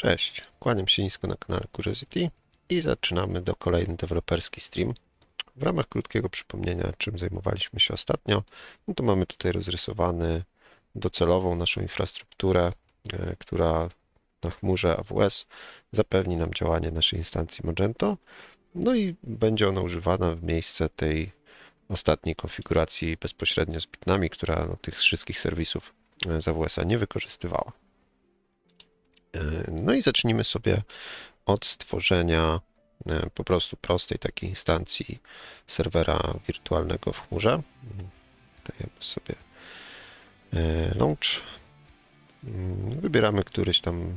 Cześć, kłaniam się nisko na kanale Curiosity i zaczynamy do kolejny deweloperski stream. W ramach krótkiego przypomnienia, czym zajmowaliśmy się ostatnio, no to mamy tutaj rozrysowany docelową naszą infrastrukturę, e, która na chmurze AWS zapewni nam działanie naszej instancji Magento, no i będzie ona używana w miejsce tej ostatniej konfiguracji bezpośrednio z bitnami, która no, tych wszystkich serwisów e, z AWS-a nie wykorzystywała. E, No i zacznijmy sobie od stworzenia e, po prostu prostej takiej instancji serwera wirtualnego w chmurze. Dajemy sobie e, launch. Mm, Wybieramy któryś tam,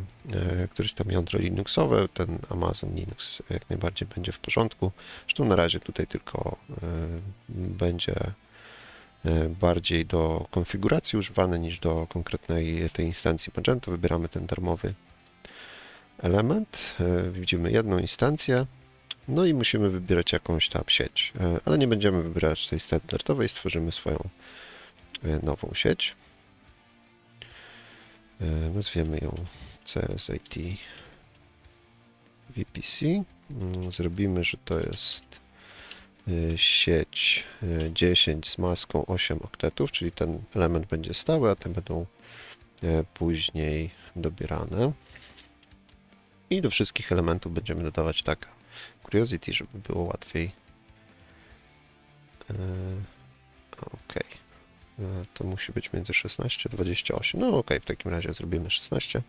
któryś tam jądro Linuxowe. Ten Amazon Linux jak najbardziej będzie w porządku. Zresztą na razie tutaj tylko będzie bardziej do konfiguracji używany niż do konkretnej tej instancji Magento. Wybieramy ten darmowy element. E, Widzimy jedną instancję. No i musimy wybierać jakąś tam sieć, E, ale nie będziemy wybierać tej standardowej, stworzymy swoją e, nową sieć. Nazwiemy ją CSIT VPC. Mm, Zrobimy, że to jest sieć e, 10 z maską 8 oktetów, czyli ten element będzie stały, a te będą później dobierane. I do wszystkich elementów będziemy dodawać tak Curiosity, żeby było łatwiej. Ok. To musi być między 16 a 28. No ok, w takim razie zrobimy 16.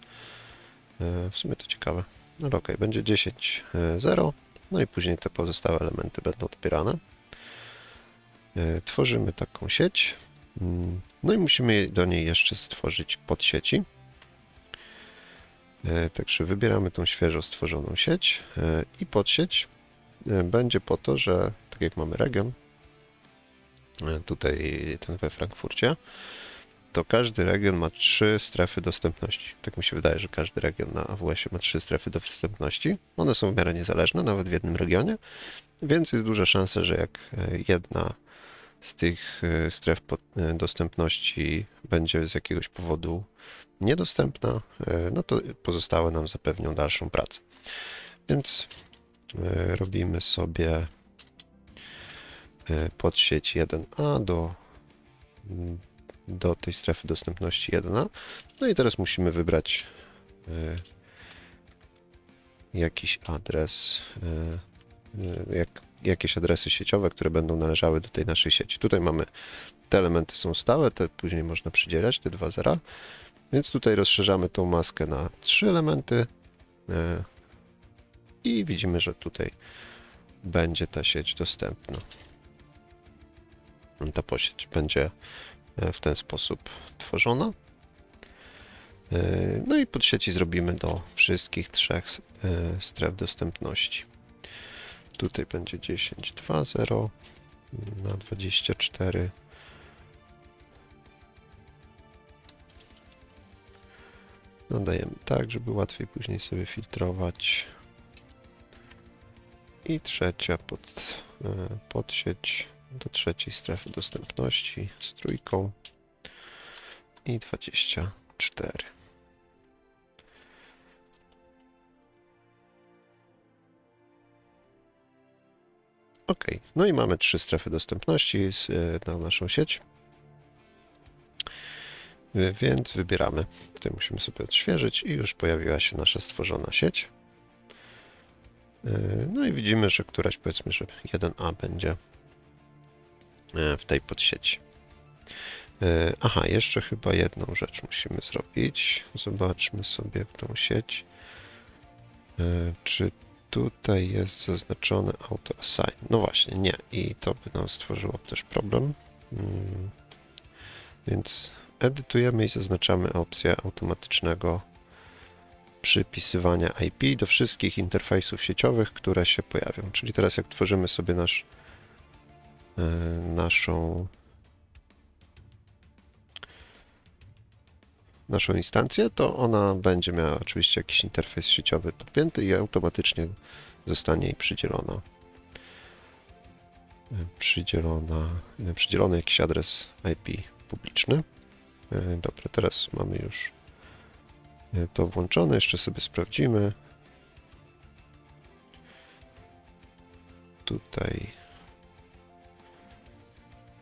E, W sumie to ciekawe. No ok, będzie 10, e, 0. No i później te pozostałe elementy będą odbierane. E, Tworzymy taką sieć. Mm, No i musimy do niej jeszcze stworzyć podsieci. E, Także wybieramy tą świeżo stworzoną sieć e, i podsieć e, będzie po to, że tak jak mamy region, tutaj ten we Frankfurcie, to każdy region ma trzy strefy dostępności. Tak mi się wydaje, że każdy region na AWS ma trzy strefy dostępności. One są w miarę niezależne, nawet w jednym regionie, więc jest duża szansa, że jak jedna z tych stref dostępności będzie z jakiegoś powodu niedostępna, e, no to pozostałe nam zapewnią dalszą pracę. Więc e, robimy sobie e, podsieć 1A do, do tej strefy dostępności 1A. No i teraz musimy wybrać jakiś adres, jak, jakieś adresy sieciowe, które będą należały do tej naszej sieci. Tutaj mamy te elementy są stałe, te później można przydzielać, te dwa zera. Więc tutaj rozszerzamy tą maskę na trzy elementy e, i widzimy, że tutaj będzie ta sieć dostępna. Ta posieć będzie e, w ten sposób tworzona. E, No i pod sieci zrobimy do wszystkich trzech stref dostępności. Tutaj będzie 10.2.0 na 24. Nadajemy tak, żeby łatwiej później sobie filtrować. I trzecia pod, e, podsieć do trzeciej strefy dostępności z trójką i 24. Ok, no i mamy trzy strefy dostępności e, na naszą sieć. Więc wybieramy. Tutaj musimy sobie odświeżyć i już pojawiła się nasza stworzona sieć. E, No i widzimy, że któraś powiedzmy, że 1A będzie e, w tej podsieci. E, Aha, jeszcze chyba jedną rzecz musimy zrobić. Zobaczmy sobie tą sieć. Czy tutaj jest zaznaczone auto assign? No właśnie, nie. I to by nam stworzyło też problem. Mm, Więc edytujemy i zaznaczamy opcję automatycznego przypisywania IP do wszystkich interfejsów sieciowych, które się pojawią. Czyli teraz jak tworzymy sobie nasz, e, naszą naszą instancję, to ona będzie miała oczywiście jakiś interfejs sieciowy podpięty i automatycznie zostanie jej przydzielona e, przydzielona, e, przydzielony jakiś adres IP publiczny. E, Dobra, teraz mamy już e, to włączone. Jeszcze sobie sprawdzimy. Tutaj.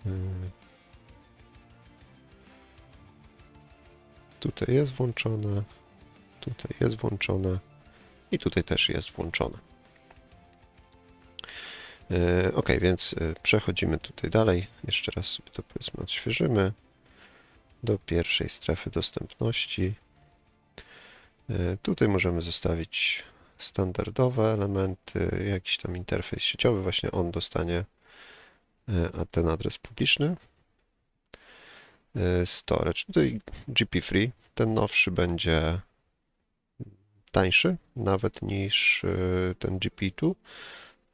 e, Tutaj jest włączone. Tutaj jest włączone. I tutaj też jest włączone. Ok, więc przechodzimy tutaj dalej. Jeszcze raz sobie to powiedzmy odświeżymy. Do pierwszej strefy dostępności. E, Tutaj możemy zostawić standardowe elementy, jakiś tam interfejs sieciowy, właśnie on dostanie e, ten adres publiczny. E, Storage, tutaj GP Free, ten nowszy będzie tańszy nawet niż ten GP2.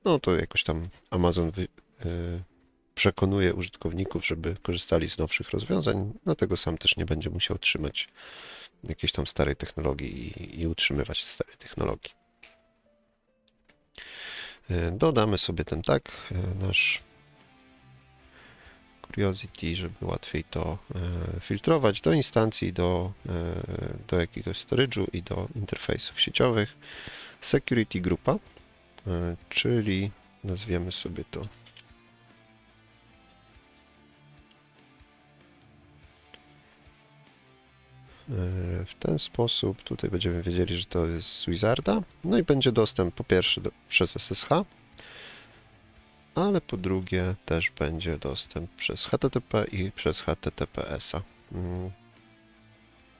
No to jakoś tam Amazon wy, przekonuje użytkowników, żeby korzystali z nowszych rozwiązań, dlatego sam też nie będzie musiał trzymać jakiejś tam starej technologii i, i utrzymywać starej technologii. E, Dodamy sobie ten tag, e, nasz Curiosity, żeby łatwiej to e, filtrować do instancji, do, do jakiegoś storage'u i do interfejsów sieciowych. Security grupa, czyli nazwiemy sobie to W ten sposób tutaj będziemy wiedzieli, że to jest Wizarda. No i będzie dostęp po pierwsze do, przez SSH, ale po drugie też będzie dostęp przez HTTP i przez HTTPS-a. Mm.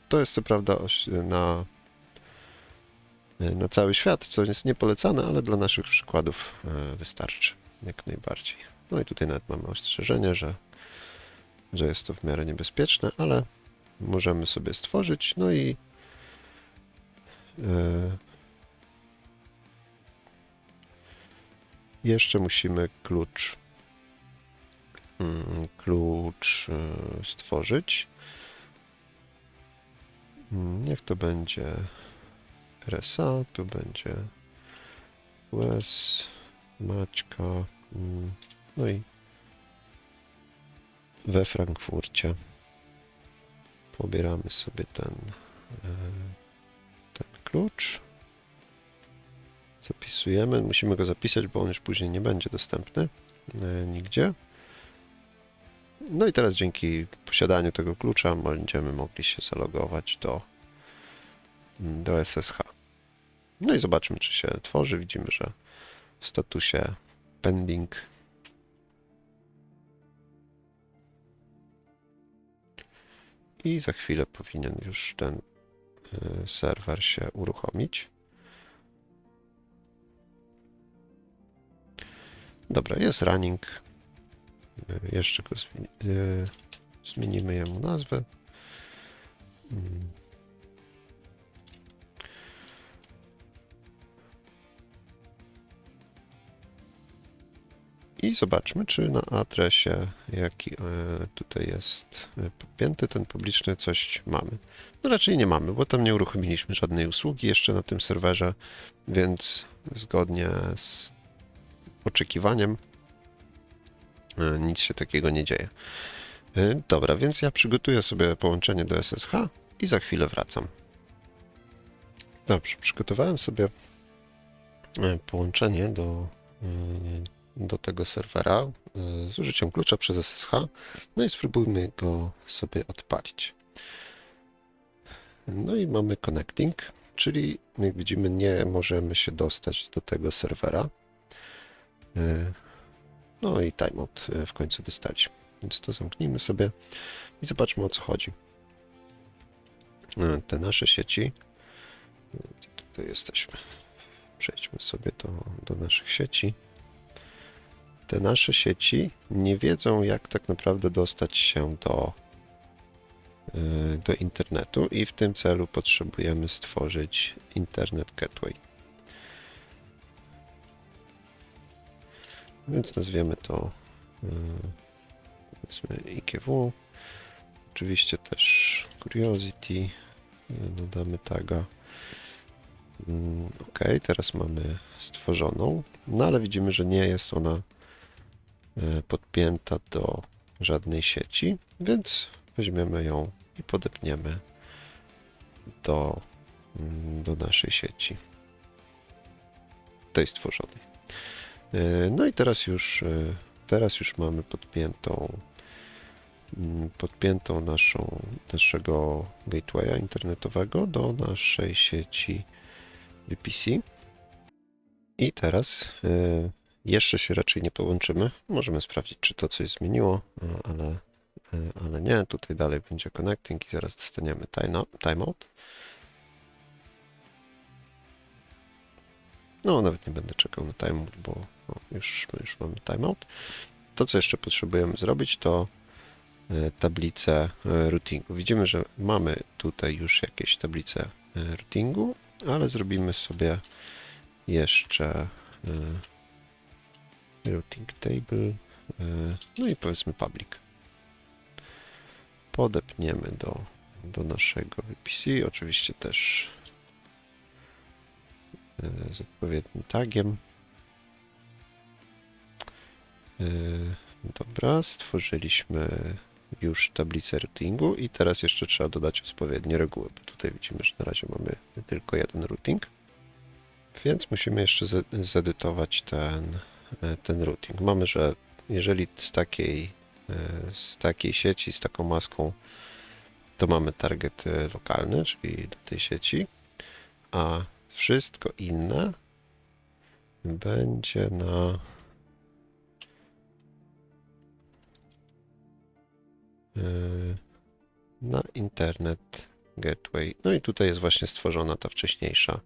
To jest co prawda na, na cały świat, co jest niepolecane, ale dla naszych przykładów e, wystarczy jak najbardziej. No i tutaj nawet mamy ostrzeżenie, że, że jest to w miarę niebezpieczne, ale możemy sobie stworzyć. No i e, jeszcze musimy klucz mm, klucz e, stworzyć. Mm, Niech to będzie RSA, tu będzie US, Maćka, mm, no i we Frankfurcie pobieramy sobie ten, e, ten klucz. Zapisujemy. Musimy go zapisać, bo on już później nie będzie dostępny e, nigdzie. No i teraz dzięki posiadaniu tego klucza będziemy mogli się zalogować do, do SSH. No i zobaczmy, czy się tworzy. Widzimy, że w statusie pending i za chwilę powinien już ten y, serwer się uruchomić. Dobra, jest running. Y, Jeszcze go y, zmienimy jemu nazwę. I zobaczmy, czy na adresie, jaki e, tutaj jest e, podpięty, ten publiczny, coś mamy. No raczej nie mamy, bo tam nie uruchomiliśmy żadnej usługi jeszcze na tym serwerze, więc zgodnie z oczekiwaniem e, nic się takiego nie dzieje. Dobra, więc ja przygotuję sobie połączenie do SSH i za chwilę wracam. Dobrze, przygotowałem sobie połączenie do do tego serwera y, z użyciem klucza przez SSH. No i spróbujmy go sobie odpalić. No i mamy connecting, czyli jak widzimy nie możemy się dostać do tego serwera. Y, No i timeout y, w końcu dostaliśmy. Więc to zamknijmy sobie i zobaczmy o co chodzi. Te nasze sieci, tutaj jesteśmy. Przejdźmy sobie do, do naszych sieci te nasze sieci nie wiedzą, jak tak naprawdę dostać się do, y, do internetu i w tym celu potrzebujemy stworzyć Internet Gateway. Więc nazwiemy to y, powiedzmy IGW. Oczywiście też Curiosity. y, Dodamy taga. Mm, Ok, teraz mamy stworzoną, no ale widzimy, że nie jest ona podpięta do żadnej sieci, więc weźmiemy ją i podepniemy do mm, do naszej sieci. Tej stworzonej. E, No i teraz już, e, teraz już mamy podpiętą, mm, podpiętą naszą, naszego gatewaya internetowego do naszej sieci VPC. I teraz jeszcze się raczej nie połączymy. Możemy sprawdzić, czy to coś zmieniło, a- ale, e, ale nie. Tutaj dalej będzie connecting i zaraz dostaniemy time- timeout. No, nawet nie będę czekał na timeout, bo o, już, już mamy timeout. To, co jeszcze potrzebujemy zrobić, to e, tablicę e, routingu. Widzimy, że mamy tutaj już jakieś tablice e, routingu, ale zrobimy sobie jeszcze e, routing table, e, no i powiedzmy public. Podepniemy do, do naszego VPC, oczywiście też e, z odpowiednim tagiem. E, Dobra, stworzyliśmy już tablicę routingu i teraz jeszcze trzeba dodać odpowiednie reguły, bo tutaj widzimy, że na razie mamy tylko jeden routing. Więc musimy jeszcze ze- zedytować ten, ten routing. Mamy, że jeżeli z takiej, e, z takiej sieci, z taką maską, to mamy target e, lokalny, czyli do tej sieci, a wszystko inne będzie na e, na internet gateway. No i tutaj jest właśnie stworzona ta wcześniejsza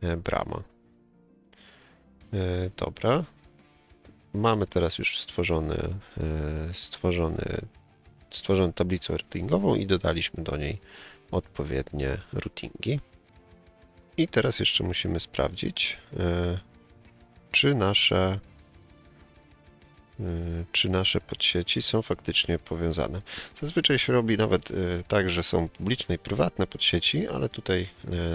e, brama. E, Dobra. Mamy teraz już stworzony, e, stworzony, tablicę routingową i dodaliśmy do niej odpowiednie routingi. I teraz jeszcze musimy sprawdzić, e, czy nasze czy nasze podsieci są faktycznie powiązane. Zazwyczaj się robi nawet tak, że są publiczne i prywatne podsieci, ale tutaj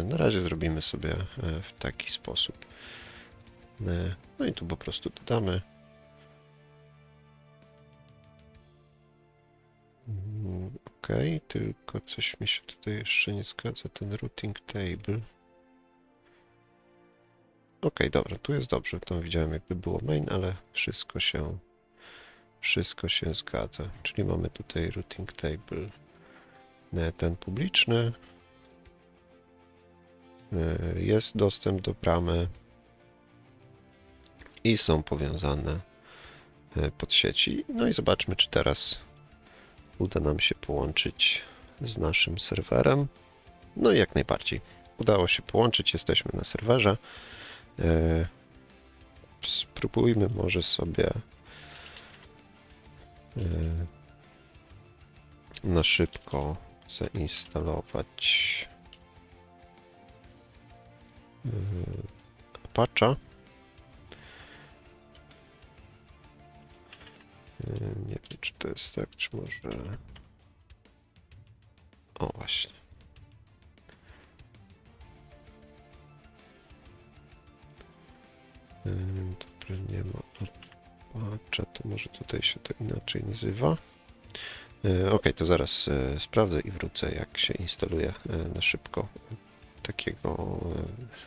na razie zrobimy sobie w taki sposób. Y, No i tu po prostu dodamy. Mm, Ok, tylko coś mi się tutaj jeszcze nie zgadza, ten routing table. Ok, dobra, tu jest dobrze, tam widziałem jakby było main, ale wszystko się wszystko się zgadza. Czyli mamy tutaj routing table e, ten publiczny. E, Jest dostęp do bramy i są powiązane e, pod sieci. No i zobaczmy, czy teraz uda nam się połączyć z naszym serwerem. No i jak najbardziej. Udało się połączyć, jesteśmy na serwerze. E, Spróbujmy może sobie e, na szybko zainstalować Apache. To jest tak, czy może... O, właśnie. Dobra, nie ma Apache, to może tutaj się to inaczej nazywa. E, Ok, to zaraz e, sprawdzę i wrócę, jak się instaluje e, na szybko takiego,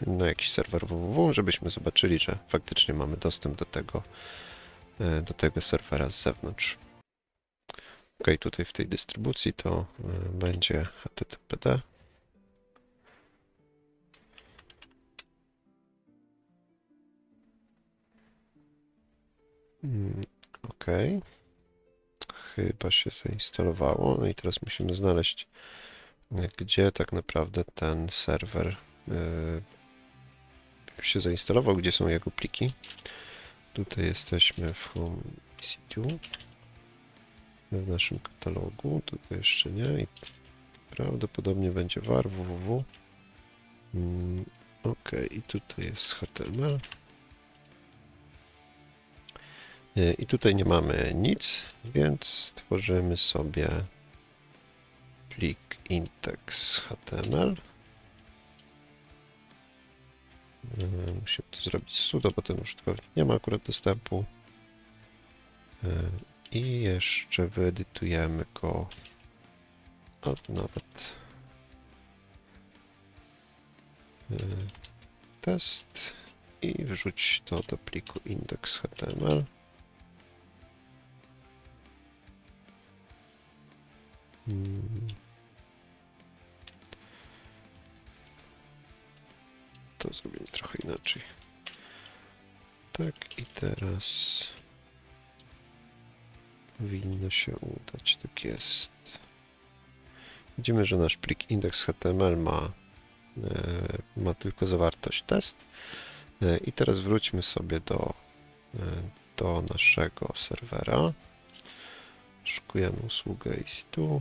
no jakiś serwer www, żebyśmy zobaczyli, że faktycznie mamy dostęp do tego, do tego serwera z zewnątrz. Ok, tutaj w tej dystrybucji to e, będzie HTTPD. Mm, Ok. Chyba się zainstalowało. No i teraz musimy znaleźć, e, gdzie tak naprawdę ten serwer e, się zainstalował, gdzie są jego pliki. Tutaj jesteśmy w Home EC2 w naszym katalogu. Tutaj jeszcze nie i prawdopodobnie będzie var www. Mm, Ok, i tutaj jest HTML. E, I tutaj nie mamy nic, więc stworzymy sobie plik index.html. E, Musimy to zrobić sudo, bo ten użytkownik nie ma akurat dostępu. E, I jeszcze wyedytujemy go. O, tu nawet y, test i wrzuć to do pliku index.html. Mm. To zrobimy trochę inaczej. Tak i teraz powinno się udać. Tak jest. Widzimy, że nasz plik index.html ma, e, ma tylko zawartość test. E, I teraz wróćmy sobie do, e, do naszego serwera. Szukujemy usługę EC2.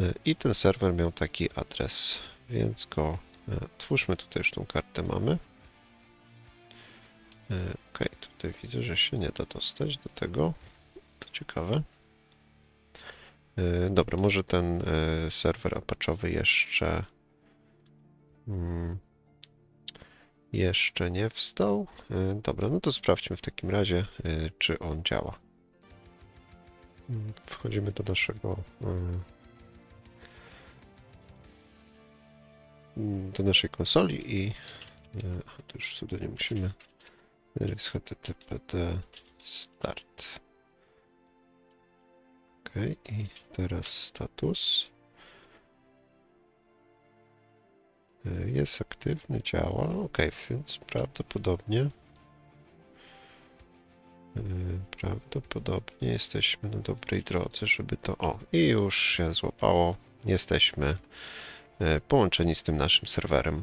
E, I ten serwer miał taki adres, więc go twórzmy tutaj już tą kartę mamy. Ok, tutaj widzę, że się nie da dostać do tego. To ciekawe. E, Dobra, może ten e, serwer Apache'owy jeszcze mm, jeszcze nie wstał. E, Dobra, no to sprawdźmy w takim razie, e, czy on działa. Mm, Wchodzimy do naszego e, mm, do naszej konsoli i e, aha, to już cudo nie musimy. Rys httpd start. Ok, i teraz status. E, Jest aktywny, działa. Ok, więc prawdopodobnie e, prawdopodobnie jesteśmy na dobrej drodze, żeby to... O, i już się złapało. Jesteśmy e, połączeni z tym naszym serwerem.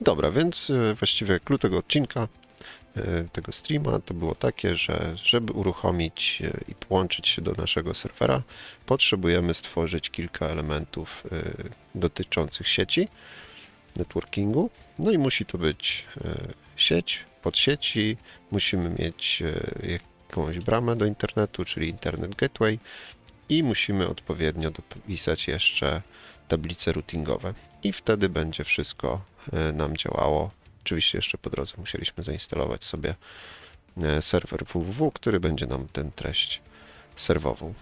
Dobra, więc e, właściwie klucz tego odcinka, e, tego streama, to było takie, że żeby uruchomić e, i połączyć się do naszego serwera, potrzebujemy stworzyć kilka elementów dotyczących sieci, networkingu. No i musi to być sieć, podsieci, musimy mieć jakąś bramę do internetu, czyli Internet Gateway i musimy odpowiednio dopisać jeszcze tablice routingowe. I wtedy będzie wszystko nam działało. Oczywiście jeszcze po drodze musieliśmy zainstalować sobie e, serwer www, który będzie nam tę treść serwował.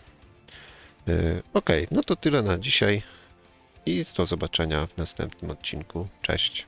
E, Ok, no to tyle na dzisiaj i do zobaczenia w następnym odcinku. Cześć.